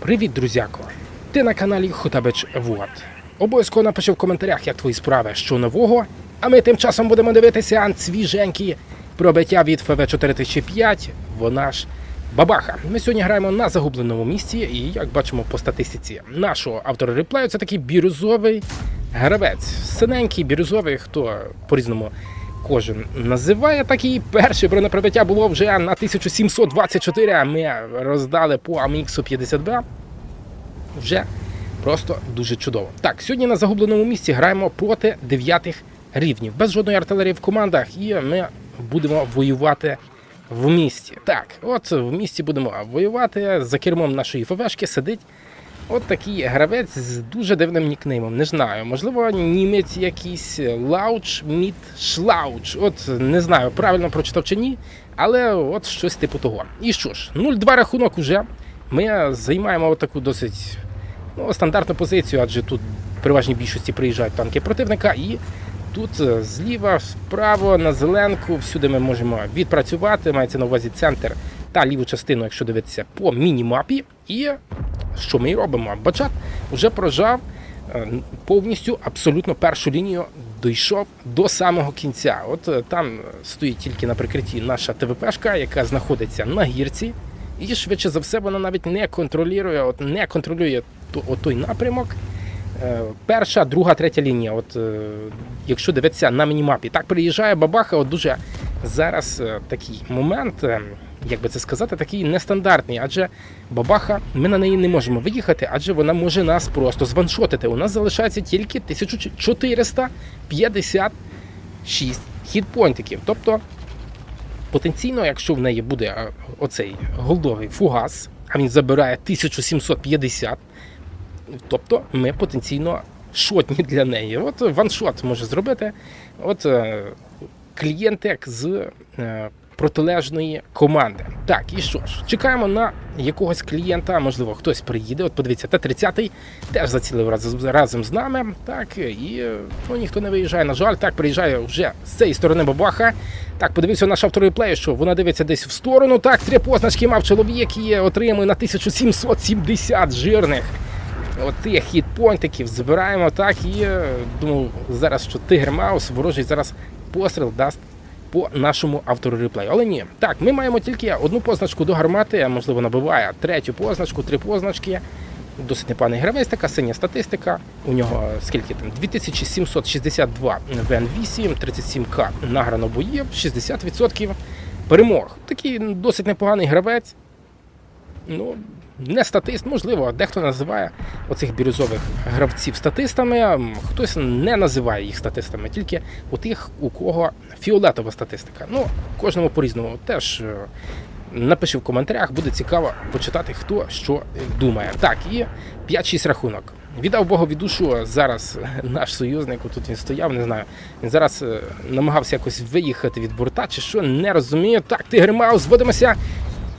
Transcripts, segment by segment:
Привіт, друзяко! Ти на каналі Хотабич Вот. Обов'язково напиши в коментарях, як твої справи, що нового. А ми тим часом будемо дивитися свіженькі пробиття від ФВ 4005, вона ж Бабаха. Ми сьогодні граємо на загубленому місці, і як бачимо по статистиці нашого автора реплею, це такий бірюзовий гравець. Синенький, бірюзовий, хто по-різному кожен називає такий. Перше бронепробиття було вже на 1724, ми роздали по AMX 50B. Вже просто дуже чудово. Так, сьогодні на загубленому місці граємо проти дев'ятих рівнів. Без жодної артилерії в командах, і ми будемо воювати в місті. Так, от в місті будемо воювати. За кермом нашої ФВшки сидить от такий гравець з дуже дивним нікнеймом. Не знаю, можливо, німець якийсь Лауч Міт Шлауч. От не знаю, правильно прочитав чи ні, але от щось типу того. І що ж, 0-2 рахунок уже. Ми займаємо таку досить ну, стандартну позицію, адже тут в переважній більшості приїжджають танки противника, і тут е, зліва, вправо, на зеленку, всюди ми можемо відпрацювати. Мається на увазі центр та ліву частину, якщо дивитися по мінімапі. І що ми і робимо? Бачат вже прожав е, повністю абсолютно першу лінію. Дійшов до самого кінця. От е, там стоїть тільки на прикритті наша ТВПшка, яка знаходиться на гірці. І швидше за все вона навіть не контролює, от не контролює той напрямок. Е, Перша, друга, третя лінія. От якщо дивитися на мінімапі, так приїжджає бабаха. От дуже зараз такий момент, як би це сказати, такий нестандартний. Адже бабаха, ми на неї не можемо виїхати, адже вона може нас просто званшотити. У нас залишається тільки 1456 хітпойнтиків. Тобто потенційно, якщо в неї буде е, оцей голдовий фугас, а він забирає 1750, тобто ми потенційно шотні для неї. От ваншот може зробити. От е, клієнтек з е, протилежної команди. Так, і що ж, чекаємо на якогось клієнта, можливо, хтось приїде. От подивіться, Т-30 теж зацілив разом, разом з нами. Так, і е, ну, ніхто не виїжджає. На жаль, так, приїжджає вже з цієї сторони бабаха. Так, подивився наш автореплей, що вона дивиться десь в сторону. Так, три позначки мав чоловік і отримує на 1770 жирних. От тих хітпойнтиків збираємо так і е, думав зараз, що Тигр Маус ворожий зараз постріл дасть по нашому автору реплею. Але ні, так, ми маємо тільки одну позначку до гармати, можливо набиває третю позначку, три позначки. Досить непоганий гравець, така синя статистика. У нього скільки там? 2762 ВН8, 37к награно боїв, 60% перемог. Такий досить непоганий гравець. Ну, не статист, можливо, дехто називає оцих бірюзових гравців статистами, хтось не називає їх статистами, тільки у тих, у кого фіолетова статистика. Ну, кожному по-різному теж е, напиши в коментарях, буде цікаво почитати, хто що думає. Так, і 5-6 рахунок. Віддав Богові душу зараз наш союзник, тут він стояв, не знаю. Він зараз е, намагався якось виїхати від борта, чи що, не розумію. Так, Тигр Маус, зводимося.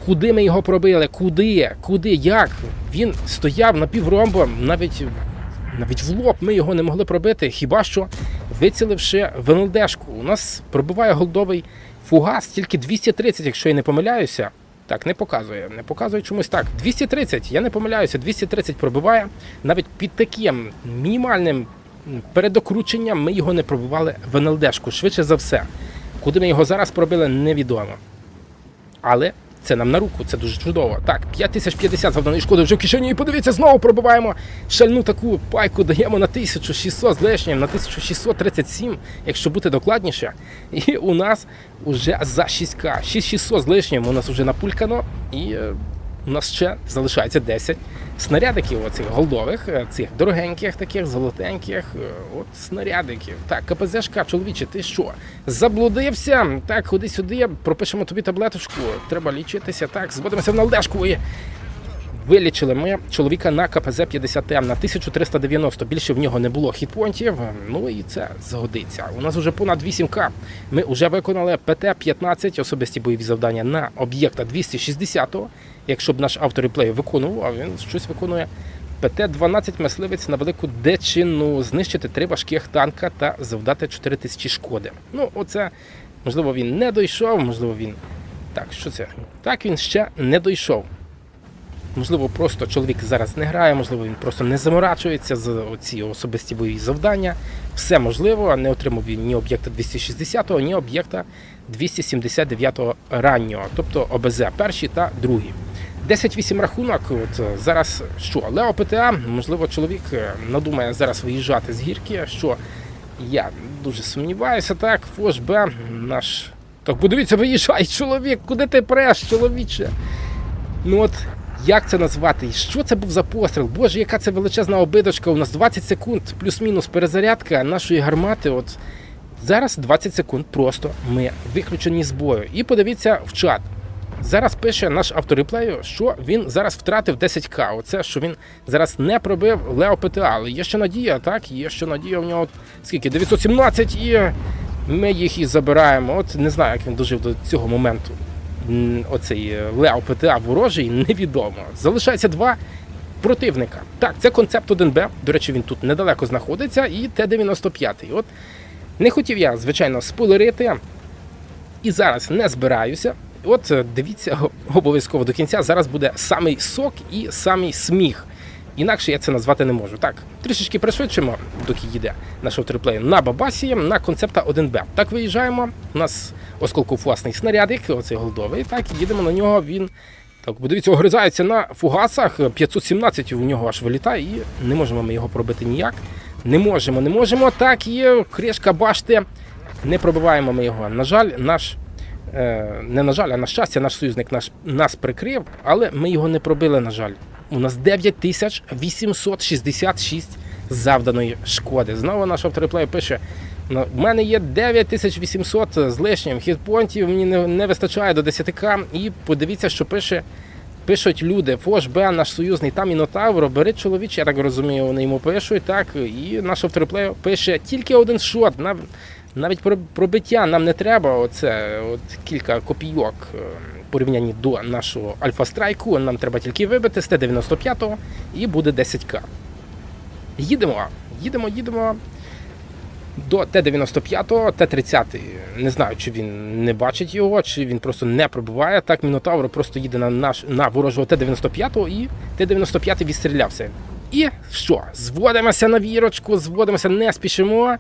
Куди ми його пробили? Куди? Куди? Як? Він стояв напівромбом, навіть, навіть в лоб ми його не могли пробити. Хіба що виціливши в НЛДшку. У нас пробиває голдовий фугас тільки 230, якщо я не помиляюся. Так, не показує. Не показує чомусь так. 230, я не помиляюся, 230 пробиває. Навіть під таким мінімальним передокрученням ми його не пробивали в НЛДшку. Швидше за все. Куди ми його зараз пробили, невідомо. Але це нам на руку, це дуже чудово. Так, 5050 завданої шкоди вже в кишені. І подивіться, знову пробиваємо шальну таку пайку, даємо на 1600 з лишнім, на 1637, якщо бути докладніше. І у нас уже за 6К. 6600 з лишнім у нас вже напулькано. І е, у нас ще залишається 10 снарядиків оцих голдових, е, цих дорогеньких, таких золотеньких. е, От снарядиків. Так, КПЗшка, чоловіче, ти що? Заблудився? Так, ходи сюди, пропишемо тобі таблеточку. Треба лічитися. Так, зводимося в налдешку і. Вилічили ми чоловіка на КПЗ 50 м на 1390. Більше в нього не було хітпонтів. Ну і це згодиться. У нас вже понад 8К. Ми вже виконали ПТ-15 особисті бойові завдання на об'єкта 260. Якщо б наш автор реплею виконував, а він щось виконує. ПТ-12 мисливець на велику дичину, знищити три важких танка та завдати 4 тисячі шкоди. Ну, оце, можливо, він не дійшов, можливо, він. Так, що це? Так, він ще не дійшов. Можливо, просто чоловік зараз не грає, можливо, він просто не заморачується за ці особисті бойові завдання. Все можливо, не отримав він ні об'єкта 260-го, ні об'єкта 279-го раннього, тобто ОБЗ перші та другі. 10-8 рахунок. От е, зараз що? Лео ПТА, можливо, чоловік е, надумає зараз виїжджати з гірки. Що я дуже сумніваюся, так. Фош наш. Так подивіться, виїжджай, чоловік, куди ти преш, чоловіче? Ну от як це назвати? Що це був за постріл? Боже, яка це величезна обидочка. У нас 20 секунд, плюс-мінус перезарядка нашої гармати. От зараз 20 секунд просто ми виключені з бою. І подивіться в чат. Зараз пише наш автореплею, що він зараз втратив 10к. Оце що він зараз не пробив Лео ПТА. Але є ще надія, так? Є ще надія в нього скільки? 917 і ми їх і забираємо. От не знаю, як він дожив до цього моменту. Оцей е, Лео ПТА ворожий, невідомо. Залишається два противника. Так, це концепт 1Б. До речі, він тут недалеко знаходиться, і Т-95. От не хотів я, звичайно, спойлерити. І зараз не збираюся. От е, дивіться обов'язково до кінця. Зараз буде самий сок і самий сміх. Інакше я це назвати не можу. Так, трішечки пришвидшимо, доки їде наш автореплей на Бабасі на концепта 1Б. Так виїжджаємо. У нас осколкофуасний снарядик, оцей голдовий. Так, їдемо на нього. Він так, бо дивіться, огризається на фугасах. 517 у нього аж вилітає, і не можемо ми його пробити ніяк. Не можемо, не можемо. Так, є кришка башти. Не пробиваємо ми його. На жаль, наш. Е, Не на жаль, а на щастя, наш союзник наш, нас прикрив, але ми його не пробили, на жаль. У нас 9866 завданої шкоди. Знову наш автореплей пише: «Ну, в мене є 9800 з лишнім хітпонтів, мені не, не вистачає до 10к. І подивіться, що пише. Пишуть люди, Фош Б, наш союзний, там Мінотавро, бери чоловіче, я так розумію, вони йому пишуть, так. І наш автореплей пише тільки один шот. Нав- Навіть про пробиття нам не треба. Оце от кілька копійок е, порівнянні до нашого альфа-страйку. Нам треба тільки вибити з Т-95 і буде 10к. Їдемо, їдемо, їдемо до Т-95, Т-30. Не знаю, чи він не бачить його, чи він просто не пробиває. Так, Мінотавр просто їде на наш на ворожого Т-95 і Т-95 відстрілявся. І що? Зводимося на вірочку, зводимося, не спішимо.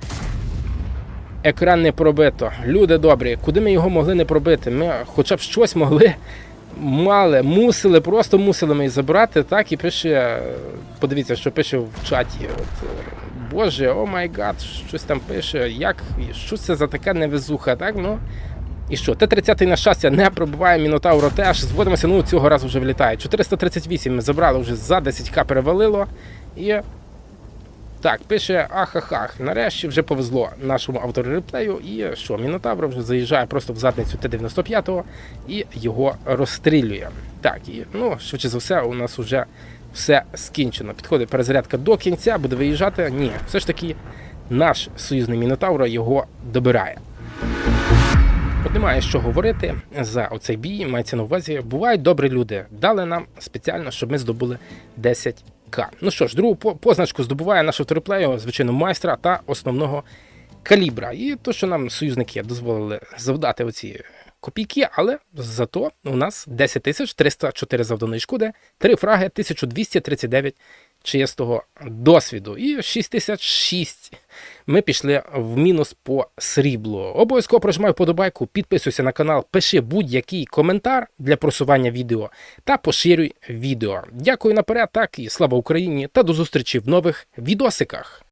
Екран не пробито. Люди добрі, куди ми його могли не пробити? Ми хоча б щось могли, мали, мусили, просто мусили ми забрати. Так, і пише, подивіться, що пише в чаті. От, Боже, о май гад, щось там пише. Як, що це за така невезуха, так? Ну, і що? Т-30 на щастя не пробиває Мінотавро теж. Зводимося, ну цього разу вже влітає. 438 ми забрали вже за 10к перевалило. І так, пише ахахах. Нарешті вже повезло нашому автору реплею. І що, Мінотавр вже заїжджає просто в задницю Т-95 і його розстрілює. Так, і ну, швидше за все, у нас вже все скінчено. Підходить перезарядка до кінця, буде виїжджати. Ні, все ж таки наш союзний Мінотавр його добирає. От немає що говорити за оцей бій, мається на увазі. Бувають добрі люди. Дали нам спеціально, щоб ми здобули 10к. Ну що ж, другу позначку здобуває наш автореплею, звичайно, майстра та основного калібра. І то, що нам союзники дозволили завдати оці копійки, але зато у нас 10 тисяч 304 завданої шкоди, 3 фраги, 1239 чистого досвіду і 6006 ми пішли в мінус по сріблу. Обов'язково прожимай вподобайку, підписуйся на канал, пиши будь-який коментар для просування відео та поширюй відео. Дякую наперед, так і слава Україні та до зустрічі в нових відосиках.